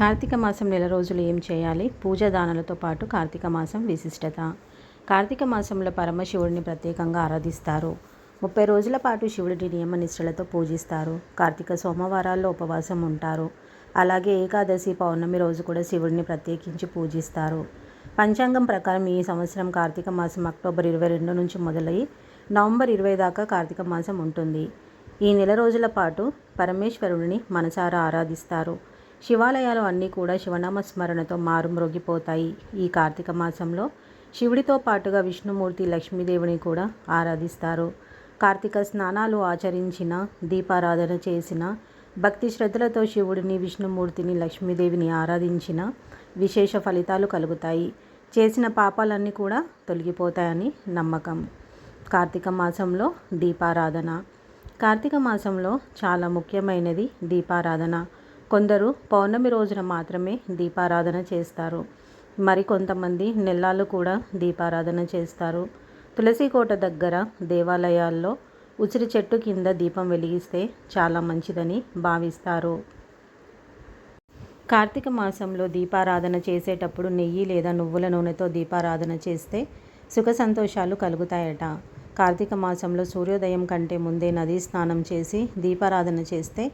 కార్తీక మాసం నెల రోజులు ఏం చేయాలి? పూజ దానాలతో పాటు కార్తీక మాసం విశిష్టత. కార్తీక మాసంలో పరమశివుడిని ప్రత్యేకంగా ఆరాధిస్తారు. ముప్పై రోజుల పాటు శివుడిని నియమ నిష్ఠలతో పూజిస్తారు. కార్తీక సోమవారాల్లో ఉపవాసం ఉంటారు. అలాగే ఏకాదశి పౌర్ణమి రోజు కూడా శివుడిని ప్రత్యేకించి పూజిస్తారు. పంచాంగం ప్రకారం ఈ సంవత్సరం కార్తీక మాసం అక్టోబర్ ఇరవై రెండు నుంచి మొదలై నవంబర్ ఇరవై దాకా కార్తీక మాసం ఉంటుంది. ఈ నెల రోజుల పాటు పరమేశ్వరుడిని మనసారా ఆరాధిస్తారు. శివాలయాలు అన్నీ కూడా శివనామ స్మరణతో మారుమ్రోగిపోతాయి. ఈ కార్తీక మాసంలో శివుడితో పాటుగా విష్ణుమూర్తి లక్ష్మీదేవిని కూడా ఆరాధిస్తారు. కార్తీక స్నానాలు ఆచరించిన దీపారాధన చేసిన భక్తి శ్రద్ధలతో శివుడిని విష్ణుమూర్తిని లక్ష్మీదేవిని ఆరాధించిన విశేష ఫలితాలు కలుగుతాయి. చేసిన పాపాలన్నీ కూడా తొలగిపోతాయని నమ్మకం. కార్తీక మాసంలో దీపారాధన. కార్తీక మాసంలో చాలా ముఖ్యమైనది దీపారాధన. కొందరు పౌర్ణమి రోజున మాత్రమే దీపారాధన చేస్తారు. మరి కొంతమంది నెల్లాలు కూడా దీపారాధన చేస్తారు. తులసికోట దగ్గర దేవాలయాల్లో ఉసిరి చెట్టు కింద దీపం వెలిగిస్తే చాలా మంచిదని భావిస్తారు. కార్తీక మాసంలో దీపారాధన చేసేటప్పుడు నెయ్యి లేదా నువ్వుల నూనెతో దీపారాధన చేస్తే సుఖ సంతోషాలు కలుగుతాయట. కార్తీక మాసంలో సూర్యోదయం కంటే ముందే నదీ స్నానం చేసి దీపారాధన చేస్తే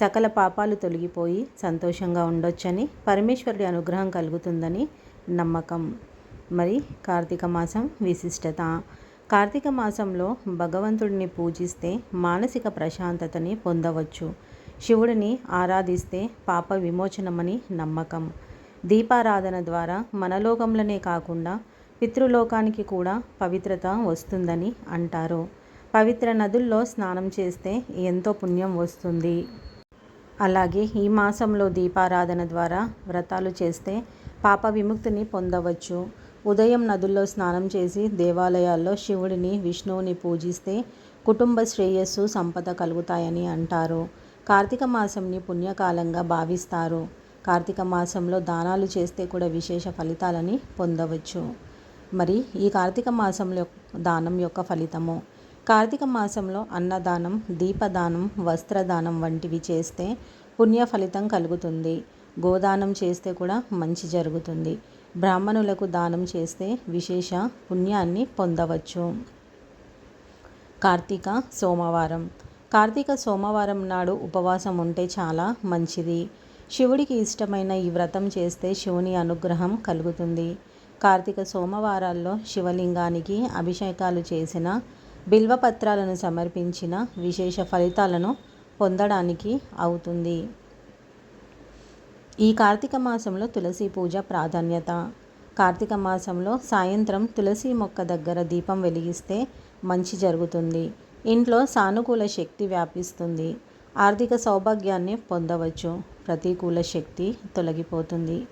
సకల పాపాలు తొలగిపోయి సంతోషంగా ఉండొచ్చని పరమేశ్వరుడి అనుగ్రహం కలుగుతుందని నమ్మకం. మరి కార్తీక మాసం విశిష్టత. కార్తీక మాసంలో భగవంతుడిని పూజిస్తే మానసిక ప్రశాంతతని పొందవచ్చు. శివుడిని ఆరాధిస్తే పాప విమోచనమని నమ్మకం. దీపారాధన ద్వారా మనలోకంలోనే కాకుండా పితృలోకానికి కూడా పవిత్రత వస్తుందని అంటారు. పవిత్ర నదుల్లో స్నానం చేస్తే ఎంతో పుణ్యం వస్తుంది. అలాగే ఈ మాసంలో దీపారాధన ద్వారా వ్రతాలు చేస్తే పాప విముక్తిని పొందవచ్చు. ఉదయం నదుల్లో స్నానం చేసి దేవాలయాల్లో శివుడిని విష్ణువుని పూజిస్తే కుటుంబ శ్రేయస్సు సంపద కలుగుతాయని అంటారు. కార్తీక మాసంని పుణ్యకాలంగా భావిస్తారు. కార్తీక మాసంలో దానాలు చేస్తే కూడా విశేష ఫలితాలని పొందవచ్చు. మరి ఈ కార్తీక మాసంలో దానం యొక్క ఫలితము. కార్తీక మాసంలో అన్నదానం దీపదానం వస్త్రదానం వంటివి చేస్తే పుణ్య ఫలితం కలుగుతుంది. గోదానం చేస్తే కూడా మంచి జరుగుతుంది. బ్రాహ్మణులకు దానం చేస్తే విశేష పుణ్యాన్ని పొందవచ్చు. కార్తీక సోమవారం. కార్తీక సోమవారం నాడు ఉపవాసం ఉంటే చాలా మంచిది. శివుడికి ఇష్టమైన ఈ వ్రతం చేస్తే శివుని అనుగ్రహం కలుగుతుంది. కార్తీక సోమవారాల్లో శివలింగానికి అభిషేకాలు చేసిన బిల్వపత్రాలను సమర్పించిన విశేష ఫలితాలను పొందడానికి అవుతుంది. ఈ కార్తీక మాసంలో తులసి పూజ ప్రాధాన్యత. కార్తీక మాసంలో సాయంత్రం తులసి మొక్క దగ్గర దీపం వెలిగిస్తే మంచి జరుగుతుంది. ఇంట్లో సానుకూల శక్తి వ్యాపిస్తుంది. ఆర్థిక సౌభాగ్యాన్ని పొందవచ్చు. ప్రతికూల శక్తి తొలగిపోతుంది.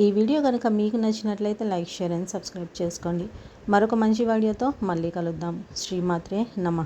ఈ వీడియో కనుక మీకు నచ్చినట్లయితే లైక్ షేర్ అండ్ సబ్స్క్రైబ్ చేసుకోండి. మరొక మంచి వీడియోతో మళ్ళీ కలుద్దాం. శ్రీమాత్రే నమ.